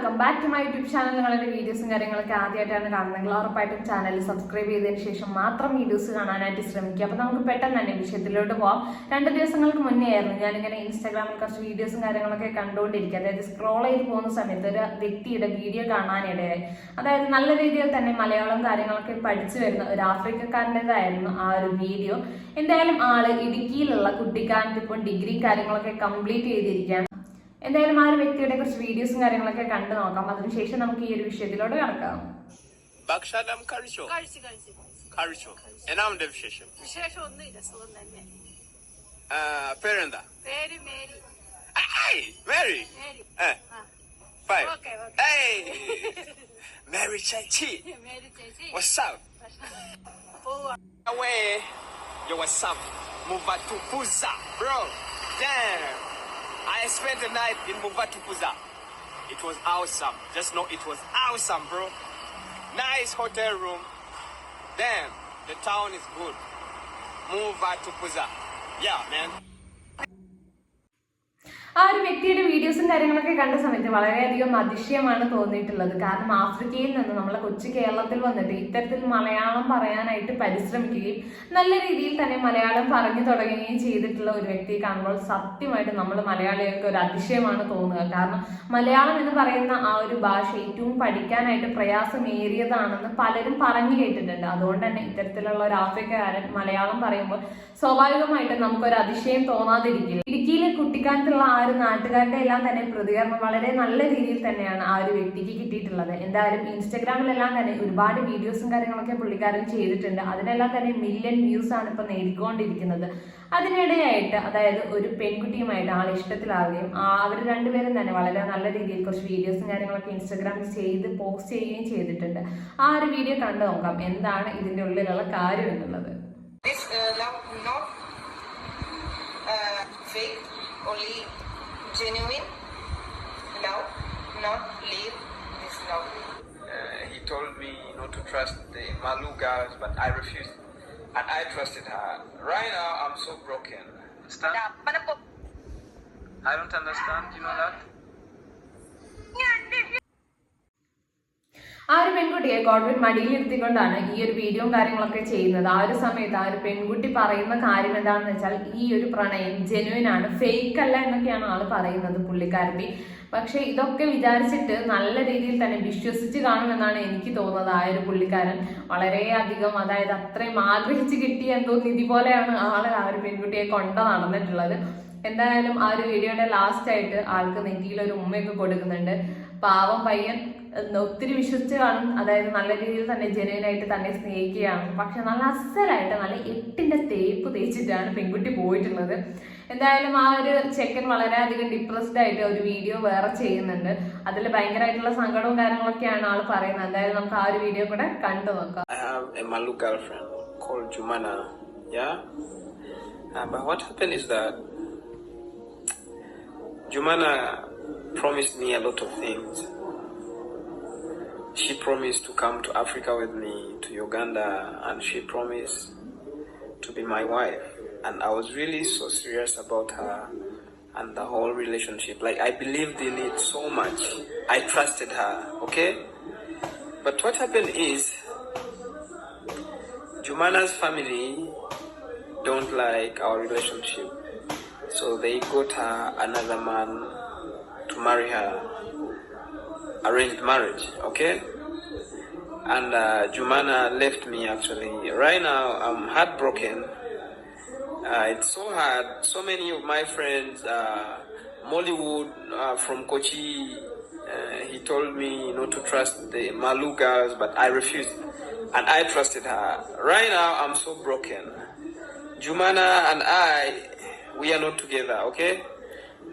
Welcome back to my YouTube channel നിങ്ങളുടെ വീഡിയോസും കാര്യങ്ങളൊക്കെ ആദ്യമായിട്ടാണ് കാണുന്നതെങ്കിൽ ഉറപ്പായിട്ടും ചാനൽ സബ്സ്ക്രൈബ് ചെയ്തതിന് ശേഷം മാത്രം വീഡിയോസ് കാണാനായിട്ട് ശ്രമിക്കുക. അപ്പോൾ നമുക്ക് പെട്ടെന്ന് തന്നെ വിഷയത്തിലോട്ട് പോവാം. രണ്ട് ദിവസങ്ങൾക്ക് മുന്നേ ആയിരുന്നു ഞാനിങ്ങനെ ഇൻസ്റ്റാഗ്രാമിൽ കുറച്ച് വീഡിയോസും കാര്യങ്ങളൊക്കെ കണ്ടുകൊണ്ടിരിക്കുക. അതായത് സ്ക്രോൾ ചെയ്ത് പോകുന്ന സമയത്ത് ഒരു വ്യക്തിയുടെ വീഡിയോ കാണാനിടയായി അതായത് നല്ല രീതിയിൽ തന്നെ മലയാളം കാര്യങ്ങളൊക്കെ പഠിച്ചു വരുന്ന ഒരു ആഫ്രിക്കക്കാരന്റെതായിരുന്നു ആ ഒരു വീഡിയോ എന്തായാലും ആൾ ഇടുക്കിയിലുള്ള കുട്ടിക്കാലത്ത് ഇപ്പം ഡിഗ്രി കാര്യങ്ങളൊക്കെ കംപ്ലീറ്റ് ചെയ്തിരിക്കുകയാണ്. എന്തായാലും ആ ഒരു വ്യക്തിയുടെ കുറച്ച് വീഡിയോസും കാര്യങ്ങളൊക്കെ കണ്ടു നോക്കാം. അതിനുശേഷം നമുക്ക് ഈ ഒരു വിഷയത്തിലോട്ട് കടക്കാം. ഭക്ഷണം കഴിച്ചോ? കഴിച്ചു കഴിച്ചു കഴിച്ചു. എന്നാമുണ്ട് വിശേഷം വിശേഷം? ഒന്നുമില്ല സുഖം തന്നെ. ആ, പേരെന്താ? പേര് മേരി. ഹേ മേരി. മേരി. ഏ, ആ. ഫൈൻ. Okay okay. ഏയ്, മേരി ചേച്ചി. മേരി ചേച്ചി. What's up? പോവാ. Your yo what's up? Muvatu Puza bro. Damn. I spent the night in Muvatu Puza it was awesome. Just know it was awesome bro. Nice hotel room. Damn the town is good. Muvatu Puza. Yeah man ആ ഒരു വ്യക്തിയുടെ വീഡിയോസും കാര്യങ്ങളൊക്കെ കണ്ട സമയത്ത് വളരെയധികം അതിശയമാണ് തോന്നിയിട്ടുള്ളത്. കാരണം ആഫ്രിക്കയിൽ നിന്ന് നമ്മളെ കൊച്ചു കേരളത്തിൽ വന്നിട്ട് ഇത്തരത്തിൽ മലയാളം പറയാനായിട്ട് പരിശ്രമിക്കുകയും നല്ല രീതിയിൽ തന്നെ മലയാളം പറഞ്ഞു തുടങ്ങുകയും ചെയ്തിട്ടുള്ള ഒരു വ്യക്തിയെ കാണുമ്പോൾ സത്യമായിട്ട് നമ്മൾ മലയാളികൾക്ക് ഒരു അതിശയമാണ് തോന്നുക. കാരണം മലയാളം എന്ന് പറയുന്ന ആ ഒരു ഭാഷ ഏറ്റവും പഠിക്കാനായിട്ട് പ്രയാസമേറിയതാണെന്ന് പലരും പറഞ്ഞു കേട്ടിട്ടുണ്ട്. അതുകൊണ്ട് തന്നെ ഇത്തരത്തിലുള്ള ഒരു ആഫ്രിക്കക്കാരൻ മലയാളം പറയുമ്പോൾ സ്വാഭാവികമായിട്ടും നമുക്കൊരു അതിശയം തോന്നാതിരിക്കില്ല. ഇടുക്കിയിലെ കുട്ടിക്കാലത്തുള്ള ആ ഒരു നാട്ടുകാരുടെ എല്ലാം തന്നെ പ്രതികരണം വളരെ നല്ല രീതിയിൽ തന്നെയാണ് ആ ഒരു വ്യക്തിക്ക് കിട്ടിയിട്ടുള്ളത്. എന്തായാലും ഇൻസ്റ്റഗ്രാമിലെല്ലാം തന്നെ ഒരുപാട് വീഡിയോസും കാര്യങ്ങളൊക്കെ പുള്ളിക്കാരൻ ചെയ്തിട്ടുണ്ട്. അതിനെല്ലാം തന്നെ മില്യൺ വ്യൂസ് ആണ് ഇപ്പൊ നേടിക്കൊണ്ടിരിക്കുന്നത്. അതിനിടെയായിട്ട് അതായത് ഒരു പെൺകുട്ടിയുമായിട്ട് ആൾ ഇഷ്ടത്തിലാവുകയും അവർ രണ്ടുപേരും തന്നെ വളരെ നല്ല രീതിയിൽ കുറച്ച് വീഡിയോസും കാര്യങ്ങളൊക്കെ ഇൻസ്റ്റാഗ്രാമിൽ ചെയ്ത് പോസ്റ്റ് ചെയ്യുകയും ചെയ്തിട്ടുണ്ട്. ആ ഒരു വീഡിയോ കണ്ടു നോക്കാം എന്താണ് ഇതിന്റെ ഉള്ളിലുള്ള കാര്യം എന്നുള്ളത്. This uh, not uh, fake, only genuine love, not live this love. Uh, he told me not to trust the Malu girls, but I refused. And I trusted her. Right now, I'm so broken. Understand? I don't understand. You know that? പെൺകുട്ടിയെ government മടിയിലിരുത്തിക്കൊണ്ടാണ് ഈ ഒരു വീഡിയോയും കാര്യങ്ങളൊക്കെ ചെയ്യുന്നത്. ആ ഒരു സമയത്ത് ആ ഒരു പെൺകുട്ടി പറയുന്ന കാര്യം എന്താണെന്ന് വെച്ചാൽ ഈ ഒരു പ്രണയം ജെനുവിൻ ആണ് ഫേക്ക് അല്ല എന്നൊക്കെയാണ് ആൾ പറയുന്നത് പുള്ളിക്കാരത്തി. പക്ഷെ ഇതൊക്കെ വിചാരിച്ചിട്ട് നല്ല രീതിയിൽ തന്നെ വിശ്വസിച്ച് കാണുമെന്നാണ് എനിക്ക് തോന്നുന്നത് ആ ഒരു പുള്ളിക്കാരൻ. വളരെയധികം അതായത് അത്രയും ആഗ്രഹിച്ച് കിട്ടിയ എന്തോ നിധി പോലെയാണ് ആൾ ആ ഒരു പെൺകുട്ടിയെ കൊണ്ട നടന്നിട്ടുള്ളത്. എന്തായാലും ആ ഒരു വീഡിയോയുടെ ലാസ്റ്റ് ആയിട്ട് ആൾക്ക് നെറ്റിയിൽ ഒരു ഉമ്മയൊക്കെ കൊടുക്കുന്നുണ്ട്. പാവം പയ്യൻ ഒത്തിരി വിശ്വസിച്ച് കാണും. അതായത് നല്ല രീതിയിൽ തന്നെ ജനുവിനായിട്ട് തന്നെ സ്നേഹിക്കുകയാണ്. പക്ഷെ നല്ല അസലായിട്ട് നല്ല എട്ടിന്റെ തേപ്പ് തേച്ചിട്ടാണ് പെൺകുട്ടി പോയിട്ടുള്ളത്. എന്തായാലും ആ ഒരു ചെക്കൻ വളരെയധികം ഡിപ്രസ്ഡ് ആയിട്ട് ഒരു വീഡിയോ വേറെ ചെയ്യുന്നുണ്ട്. അതിൽ ഭയങ്കരമായിട്ടുള്ള സങ്കടവും കാര്യങ്ങളൊക്കെയാണ് ആൾ പറയുന്നത്. എന്തായാലും നമുക്ക് ആ ഒരു വീഡിയോ കൂടെ കണ്ടു നോക്കാം? Uh, but what happened is that Jumana promised me a lot of things. She promised to come to Africa with me, to Uganda, and she promised to be my wife. And I was really so serious about her and the whole relationship. Like, I believed in it so much. I trusted her, okay? But what happened is, Jumana's family don't like our relationship. So they got her another man marry her. Arranged marriage, okay? And uh, Jumana left me actually. Right now, I'm heartbroken. Uh, it's so hard. So many of my friends, uh, Mollywood uh, from Kochi, uh, he told me not to trust the Malu girls, but I refused. And I trusted her. Right now, I'm so broken. Jumana and I, we are not together, okay?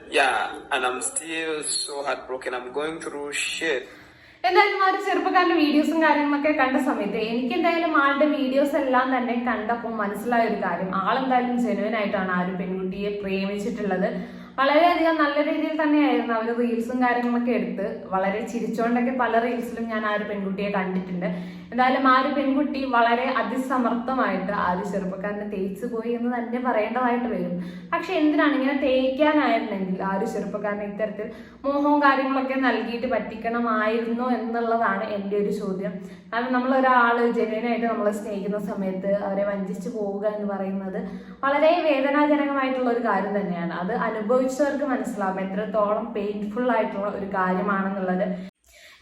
Yeah, and I'm still so heartbroken. I'm going through shit. എന്തായാലും ആ ഒരു ചെറുപ്പക്കാരന്റെ വീഡിയോസും കാര്യങ്ങളൊക്കെ കണ്ട സമയത്ത് എനിക്ക് എന്തായാലും ആളുടെ വീഡിയോസ് എല്ലാം തന്നെ കണ്ടപ്പോൾ മനസ്സിലായ ഒരു കാര്യം ആളെന്തായാലും ജെനുവൻ ആയിട്ടാണ് ആ ഒരു പെൺകുട്ടിയെ പ്രേമിച്ചിട്ടുള്ളത് വളരെയധികം നല്ല രീതിയിൽ തന്നെയായിരുന്നു അവർ റീൽസും കാര്യങ്ങളൊക്കെ എടുത്ത് വളരെ ചിരിച്ചുകൊണ്ടൊക്കെ പല റീൽസിലും ഞാൻ ആ ഒരു പെൺകുട്ടിയെ കണ്ടിട്ടുണ്ട്. എന്തായാലും ആ ഒരു പെൺകുട്ടി വളരെ അതിസമർത്ഥമായിട്ട് ആ ഒരു ചെറുപ്പക്കാരനെ തേച്ച് പോയി എന്ന് തന്നെ പറയേണ്ടതായിട്ട് വരും. പക്ഷെ എന്തിനാണ് ഇങ്ങനെ തേക്കാനായിരുന്നെങ്കിൽ ആ ഒരു ചെറുപ്പക്കാരനെ ഇത്തരത്തിൽ മോഹവും കാര്യങ്ങളൊക്കെ നൽകിയിട്ട് പറ്റിക്കണമായിരുന്നു എന്നുള്ളതാണ് എന്റെ ഒരു ചോദ്യം. കാരണം നമ്മൾ ഒരാൾ ജനുവിനായിട്ട് നമ്മളെ സ്നേഹിക്കുന്ന സമയത്ത് അവരെ വഞ്ചിച്ചു പോവുക എന്ന് പറയുന്നത് വളരെ വേദനാജനകമായിട്ടുള്ള ഒരു കാര്യം തന്നെയാണ്. അത് അനുഭവിച്ചവർക്ക് മനസ്സിലാവും എത്രത്തോളം പെയിൻഫുൾ ആയിട്ടുള്ള ഒരു കാര്യമാണെന്നുള്ളത്.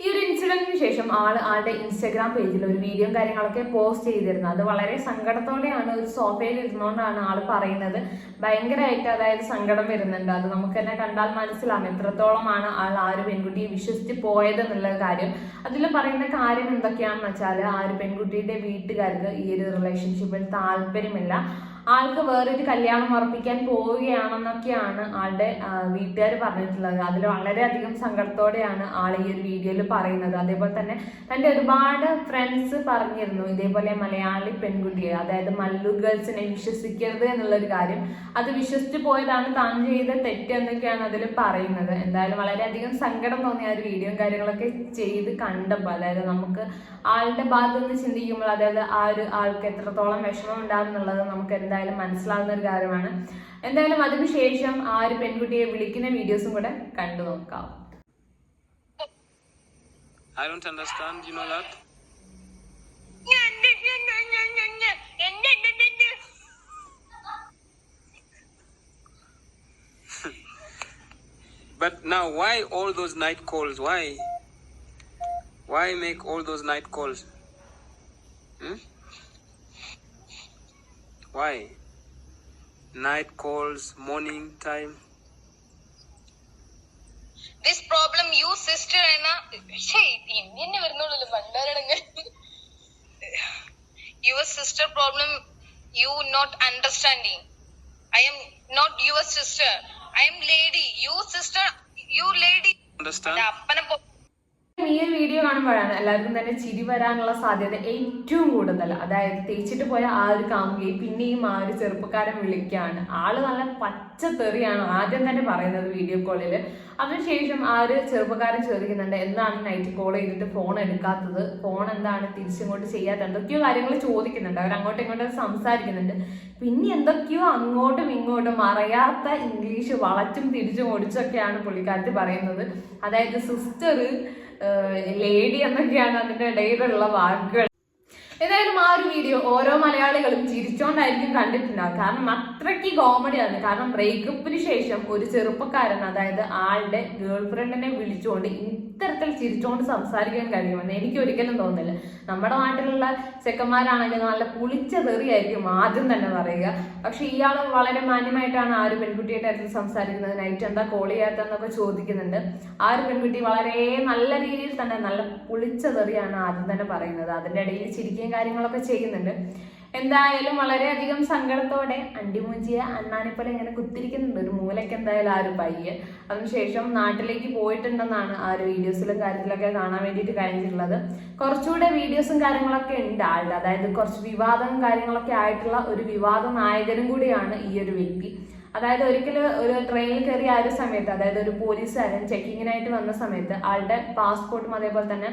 ഈ ഒരു ഇൻസിഡന്റിന് ശേഷം ആൾ ആളുടെ ഇൻസ്റ്റാഗ്രാം പേജിൽ ഒരു വീഡിയോ കാര്യങ്ങളൊക്കെ പോസ്റ്റ് ചെയ്തിരുന്നു. അത് വളരെ സങ്കടത്തോടെയാണ് ഒരു സോഫയിൽ ഇരുന്നുകൊണ്ടാണ് ആൾ പറയുന്നത്. ഭയങ്കരമായിട്ട് അതായത് സങ്കടം വരുന്നുണ്ട്. അത് നമുക്ക് തന്നെ കണ്ടാൽ മനസ്സിലാവും എത്രത്തോളമാണ് ആൾ ആ ഒരു പെൺകുട്ടിയെ വിശ്വസിച്ച് പോയത് എന്നുള്ള കാര്യം. അതിൽ പറയുന്ന കാര്യം എന്തൊക്കെയാണെന്ന് വെച്ചാൽ ആ ഒരു പെൺകുട്ടിയുടെ വീട്ടുകാർക്ക് ഈ ഒരു റിലേഷൻഷിപ്പിൽ താല്പര്യമില്ല. ആൾക്ക് വേറൊരു കല്യാണം ഉറപ്പിക്കാൻ പോവുകയാണെന്നൊക്കെയാണ് ആളുടെ വീട്ടുകാർ പറഞ്ഞിട്ടുള്ളത്. അതിൽ വളരെയധികം സങ്കടത്തോടെയാണ് ആൾ ഈ ഒരു വീഡിയോയിൽ പറയുന്നത്. അതേപോലെ തന്നെ തന്റെ ഒരുപാട് ഫ്രണ്ട്സ് പറഞ്ഞിരുന്നു ഇതേപോലെ മലയാളി പെൺകുട്ടിയെ അതായത് മല്ലു ഗേൾസിനെ വിശ്വസിക്കരുത് എന്നുള്ളൊരു കാര്യം. അത് വിശ്വസിച്ച് പോയതാണ് താൻ ചെയ്ത തെറ്റ് എന്നൊക്കെയാണ് അതിൽ പറയുന്നത്. എന്തായാലും വളരെയധികം സങ്കടം തോന്നിയ ഒരു വീഡിയോയും കാര്യങ്ങളൊക്കെ ചെയ്ത് കണ്ടപ്പോൾ അതായത് നമുക്ക് ആളുടെ ഭാഗത്ത് നിന്ന് ചിന്തിക്കുമ്പോൾ അതായത് ആ ഒരു ആൾക്ക് എത്രത്തോളം വിഷമം ഉണ്ടാകുന്നുള്ളത് നമുക്ക് നമുക്ക് എന്തായാലും മനസ്സിലാവുന്ന ഒരു കാര്യമാണ് എന്തായാലും അതിനുശേഷം ആ ഒരു പെൺകുട്ടിയെ വിളിക്കുന്ന വീഡിയോസും കൂടെ കണ്ടു നോക്കാം I don't understand, you know that? But now, why all those night calls? Why? Why make all those night calls? Hmm? Why? Night calls, morning time. This problem you sister and your sister problem you not understanding. I am not your sister. I am lady. You sister, you lady. Understand? ഈ ഒരു video കാണുമ്പോഴാണ് എല്ലാവർക്കും തന്നെ ചിരി വരാനുള്ള സാധ്യത ഏറ്റവും കൂടുതൽ. അതായത് തേച്ചിട്ട് പോയ ആ ഒരു കാമുകയും പിന്നെയും ആ ഒരു ചെറുപ്പക്കാരൻ വിളിക്കുകയാണ് ആൾ നല്ല പച്ച തെറിയാണ് ആദ്യം തന്നെ പറയുന്നത് വീഡിയോ കോളിൽ അതിനുശേഷം ആ ഒരു ചെറുപ്പക്കാരൻ ചോദിക്കുന്നുണ്ട് എന്താണ് നൈറ്റ് കോൾ ചെയ്തിട്ട് ഫോൺ എടുക്കാത്തത്? ഫോൺ എന്താണ്? തിരിച്ചിങ്ങോട്ട് ചെയ്യാത്ത എന്തൊക്കെയോ കാര്യങ്ങൾ ചോദിക്കുന്നുണ്ട്. അവർ അങ്ങോട്ടും ഇങ്ങോട്ടും സംസാരിക്കുന്നുണ്ട്. പിന്നെ എന്തൊക്കെയോ അങ്ങോട്ടും ഇങ്ങോട്ടും അറിയാത്ത ഇംഗ്ലീഷ് വളച്ചും തിരിച്ചും ഒടിച്ചൊക്കെയാണ് പുള്ളിക്കാരത്തി പറയുന്നത്. അതായത് സിസ്റ്റർ ലേഡി എന്നൊക്കെയാണ് അതിന്റെ ഇടയിലുള്ള വാക്കുകൾ. ഏതായാലും ആ ഒരു വീഡിയോ ഓരോ മലയാളികളും ചിരിച്ചോണ്ടായിരിക്കും കണ്ടിട്ടുണ്ടാവും കാരണം അത്രയ്ക്ക് കോമഡിയാണ് കാരണം ബ്രേക്കപ്പിന് ശേഷം ഒരു ചെറുപ്പക്കാരൻ അതായത് ആളുടെ ഗേൾ ഫ്രണ്ടിനെ വിളിച്ചുകൊണ്ട് ഇത്തരത്തിൽ ചിരിച്ചുകൊണ്ട് സംസാരിക്കാൻ കഴിയുമെന്ന് എനിക്ക് ഒരിക്കലും തോന്നുന്നില്ല നമ്മുടെ നാട്ടിലുള്ള ചെക്കന്മാരാണെങ്കിൽ നല്ല പുളിച്ച തെറിയായിരിക്കും ആദ്യം തന്നെ പറയുക. പക്ഷെ ഇയാൾ വളരെ മാന്യമായിട്ടാണ് ആ ഒരു പെൺകുട്ടിയുടെ അടുത്ത് സംസാരിക്കുന്നത്. നൈറ്റ് എന്താ കോൾ ചെയ്യാത്തതെന്നൊക്കെ ചോദിക്കുന്നുണ്ട്. ആ ഒരു പെൺകുട്ടി വളരെ നല്ല രീതിയിൽ തന്നെ നല്ല പുളിച്ച തെറിയാണ് ആദ്യം തന്നെ പറയുന്നത്. അതിന്റെ ഇടയിൽ ചിരിക്കുകയും കാര്യങ്ങളൊക്കെ ചെയ്യുന്നുണ്ട്. എന്തായാലും വളരെയധികം സങ്കടത്തോടെ അണ്ടിമൂഞ്ചിയ അണ്ണാനെ പോലെ ഇങ്ങനെ കുത്തിരിക്കുന്നുണ്ട്. ഒരു മൂലയ്ക്ക് എന്തായാലും ആ ഒരു പയ്യെ. അതിനുശേഷം നാട്ടിലേക്ക് പോയിട്ടുണ്ടെന്നാണ് ആ ഒരു വീഡിയോസിലും കാര്യത്തിലൊക്കെ കാണാൻ വേണ്ടിയിട്ട് കഴിഞ്ഞിട്ടുള്ളത്. കുറച്ചുകൂടെ വീഡിയോസും കാര്യങ്ങളൊക്കെ ഉണ്ട് ആളുടെ. അതായത് കുറച്ച് വിവാദവും കാര്യങ്ങളൊക്കെ ആയിട്ടുള്ള ഒരു വിവാദ നായകനും കൂടിയാണ് ഈ ഒരു വ്യക്തി. അതായത് ഒരിക്കലും ഒരു ട്രെയിനിൽ കയറി ആ ഒരു സമയത്ത് അതായത് ഒരു പോലീസുകാരൻ ചെക്കിങ്ങിനായിട്ട് വന്ന സമയത്ത് ആളുടെ പാസ്പോർട്ടും അതേപോലെ തന്നെ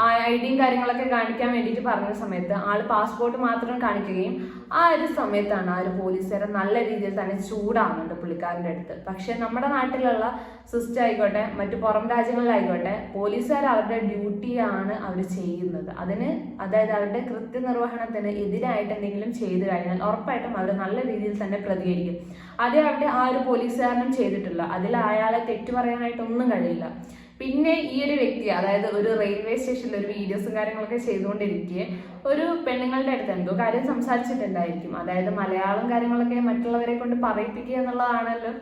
ഐ ഡിയും കാര്യങ്ങളൊക്കെ കാണിക്കാൻ വേണ്ടിയിട്ട് പറഞ്ഞ സമയത്ത് ആൾ പാസ്പോർട്ട് മാത്രം കാണിക്കുകയും ആ ഒരു സമയത്താണ് ആ ഒരു പോലീസുകാരൻ നല്ല രീതിയിൽ തന്നെ ചൂടാവുന്നുണ്ട് പുള്ളിക്കാരന്റെ അടുത്ത്. പക്ഷേ നമ്മുടെ നാട്ടിലുള്ള സിസ്റ്റം ആയിക്കോട്ടെ മറ്റു പുറം രാജ്യങ്ങളിലായിക്കോട്ടെ പോലീസുകാർ അവരുടെ ഡ്യൂട്ടിയാണ് അവർ ചെയ്യുന്നത്. അതിന് അതായത് അവരുടെ കൃത്യനിർവഹണത്തിന് എതിരായിട്ട് എന്തെങ്കിലും ചെയ്തു കഴിഞ്ഞാൽ ഉറപ്പായിട്ടും അവർ നല്ല രീതിയിൽ തന്നെ പ്രതികരിക്കും. അതേ അവിടെ ആ ഒരു പോലീസുകാരനും ചെയ്തിട്ടില്ല. അതിൽ അയാളെ തെറ്റു പറയാനായിട്ടൊന്നും കഴിയില്ല. പിന്നെ ഈ ഒരു വ്യക്തി അതായത് ഒരു റെയിൽവേ സ്റ്റേഷനിൽ ഒരു വീഡിയോസും കാര്യങ്ങളൊക്കെ ചെയ്തുകൊണ്ടിരിക്കെ ഒരു പെണ്ണുങ്ങളുടെ അടുത്ത് എന്തോ കാര്യം സംസാരിച്ചിട്ടുണ്ടായിരിക്കും. അതായത് മലയാളം കാര്യങ്ങളൊക്കെ മറ്റുള്ളവരെ കൊണ്ട് പറയിപ്പിക്കുക എന്നുള്ളതാണല്ലോ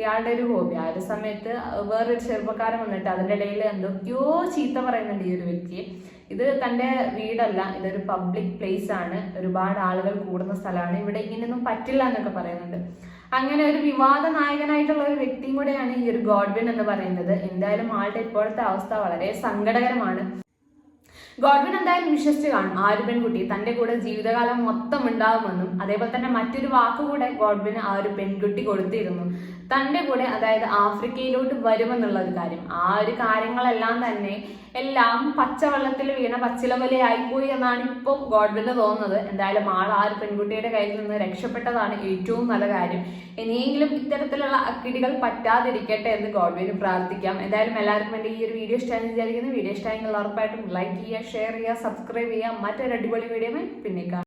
ഇയാളുടെ ഒരു ഹോബി ആ ഒരു സമയത്ത് വേറൊരു ചെറുപ്പക്കാരൻ വന്നിട്ട് അതിന്റെ ഇടയിൽ എന്തൊക്കെയോ ചീത്ത പറയുന്നുണ്ട് ഈ ഒരു വ്യക്തിയെ ഇത് തന്റെ വീടല്ല ഇതൊരു പബ്ലിക് പ്ലേസ് ആണ്. ഒരുപാട് ആളുകൾ കൂടുന്ന സ്ഥലമാണ്. ഇവിടെ ഇങ്ങനെയൊന്നും പറ്റില്ല എന്നൊക്കെ പറയുന്നുണ്ട്. അങ്ങനെ ഒരു വിവാദ നായകനായിട്ടുള്ള ഒരു വ്യക്തിയും കൂടെയാണ് ഈ ഒരു ഗോഡ്വിൻ എന്ന് പറയുന്നത്. എന്തായാലും ആളുടെ ഇപ്പോഴത്തെ അവസ്ഥ വളരെ സങ്കടകരമാണ്. ഗോഡ്വിൻ എന്തായാലും വിശ്വസിച്ച് കാണും. ആ ഒരു പെൺകുട്ടി? തന്റെ കൂടെ ജീവിതകാലം മൊത്തം ഉണ്ടാകുമെന്നും അതേപോലെ തന്നെ മറ്റൊരു വാക്കുകൂടെ ഗോഡ്വിന് ആ ഒരു പെൺകുട്ടി കൊടുത്തിരുന്നു. തന്റെ കൂടെ അതായത് ആഫ്രിക്കയിലോട്ട് വരുമെന്നുള്ള ഒരു കാര്യം. ആ ഒരു കാര്യങ്ങളെല്ലാം തന്നെ എല്ലാം പച്ചവെള്ളത്തിൽ വീണ പച്ചിലവലയായിപ്പോയി എന്നാണ് ഇപ്പം ഗോഡ്വിന് തോന്നുന്നത്. എന്തായാലും ആൾ ആ ഒരു പെൺകുട്ടിയുടെ കയ്യിൽ നിന്ന് രക്ഷപ്പെട്ടതാണ് ഏറ്റവും നല്ല കാര്യം. ഇനിയെങ്കിലും ഇത്തരത്തിലുള്ള അക്കിടികൾ പറ്റാതിരിക്കട്ടെ എന്ന് ഗോഡ്വിന് പ്രാർത്ഥിക്കാം. എന്തായാലും എല്ലാവർക്കും വേണ്ടി ഈ ഒരു വീഡിയോ ഇഷ്ടമായി വിചാരിക്കുന്നു. വീഡിയോ ഇഷ്ടമായെങ്കിൽ ഉറപ്പായിട്ടും ലൈക്ക് ചെയ്യുക ഷെയർ ചെയ്യുക സബ്സ്ക്രൈബ് ചെയ്യുക. മറ്റൊരു അടിപൊളി വീഡിയോ പിന്നെ കാണാം.